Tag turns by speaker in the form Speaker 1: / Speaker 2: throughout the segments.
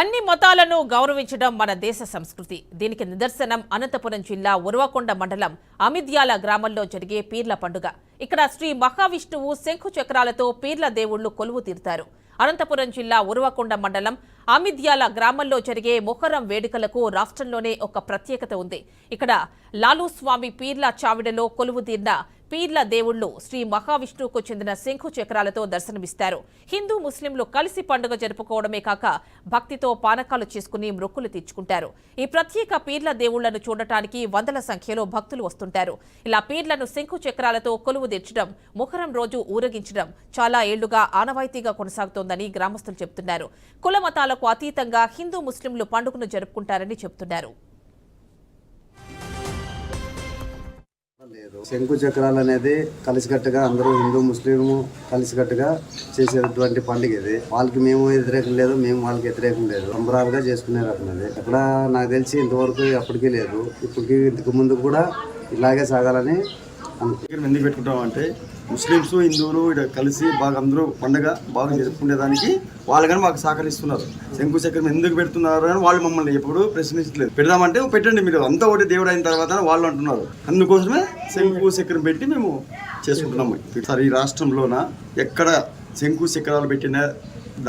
Speaker 1: అన్ని మతాలను గౌరవించడం మన దేశ సంస్కృతి. దీనికి నిదర్శనం అనంతపురం జిల్లా ఉరవకొండ మండలం అమిద్యాల గ్రామంలో జరిగే పీర్ల పండుగ. ఇక్కడ శ్రీ మహావిష్ణువు శంఖు చక్రాలతో పీర్ల దేవుళ్ళు కొలువు తీరుతారు. అనంతపురం జిల్లా ఉరవకొండ మండలం అమిద్యాల గ్రామంలో జరిగే మొహరం వేడుకలకు రాష్ట్రంలోనే ఒక ప్రత్యేకత ఉంది. ఇక్కడ లాలూస్వామి పీర్ల చావిడలో కొలువు తీరిన పీర్ల దేవుళ్ళు శ్రీ మహావిష్ణువుకు చెందిన శంఖు చక్రాలతో దర్శనమిస్తారు. హిందూ ముస్లింలు కలిసి పండుగ జరుపుకోవడమే కాక భక్తితో పానకాలు చేసుకుని మొక్కులు తీర్చుకుంటారు. ఈ ప్రత్యేక పీర్ల దేవుళ్ళను చూడటానికి వందల సంఖ్యలో భక్తులు వస్తుంటారు. ఇలా పీర్లను శంఖు చక్రాలతో కొలువు తెచ్చడం ముహరం రోజు ఊరేగించడం చాలా ఏళ్ళుగా ఆనవాయితీగా కొనసాగుతోందని గ్రామస్తులు చెబుతున్నారు. కుల మతాలకు అతీతంగా హిందూ ముస్లింలు పండుగను జరుపుకుంటారని చెబుతున్నారు.
Speaker 2: లేదు. శంకు చక్రాలు అనేది కలిసికట్టుగా అందరూ హిందూ ముస్లిం కలిసికట్టుగా చేసేటువంటి పండుగ ఇది. వాళ్ళకి మేము వ్యతిరేకం లేదు మేము వాళ్ళకి వ్యతిరేకం లేదు. సంబరాలుగా చేసుకునే రకం ఇది. ఎక్కడ నాకు తెలిసి ఇంతవరకు ఎప్పటికీ లేదు. ఇప్పటికి ఇంతకు ముందు కూడా ఇలాగే సాగాలని
Speaker 3: దగ్గర ఎందుకు పెట్టుకుంటాం అంటే ముస్లిమ్స్ హిందువులు ఇక్కడ కలిసి బాగా అందరూ పండుగ బాగా జరుపుకునేదానికి వాళ్ళు కానీ మాకు సహకరిస్తున్నారు. శంకు చక్రం ఎందుకు పెడుతున్నారు అని వాళ్ళు మమ్మల్ని ఎప్పుడు ప్రశ్నించలేదు పెడదామంటే పెట్టండి మీరు అంతా ఒకటి దేవుడు అయిన తర్వాత వాళ్ళు అంటున్నారు. అందుకోసమే శంకు చక్రం పెట్టి మేము చేసుకుంటున్నాము సార్ ఈ రాష్ట్రంలోన ఎక్కడ శంకు చక్రాలు పెట్టిన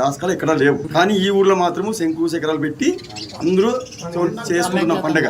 Speaker 3: దాసకాలు ఎక్కడా లేవు. కానీ ఈ ఊర్లో మాత్రము శంకు శిఖరాలు పెట్టి అందరూ చేసుకుంటున్న పండుగ.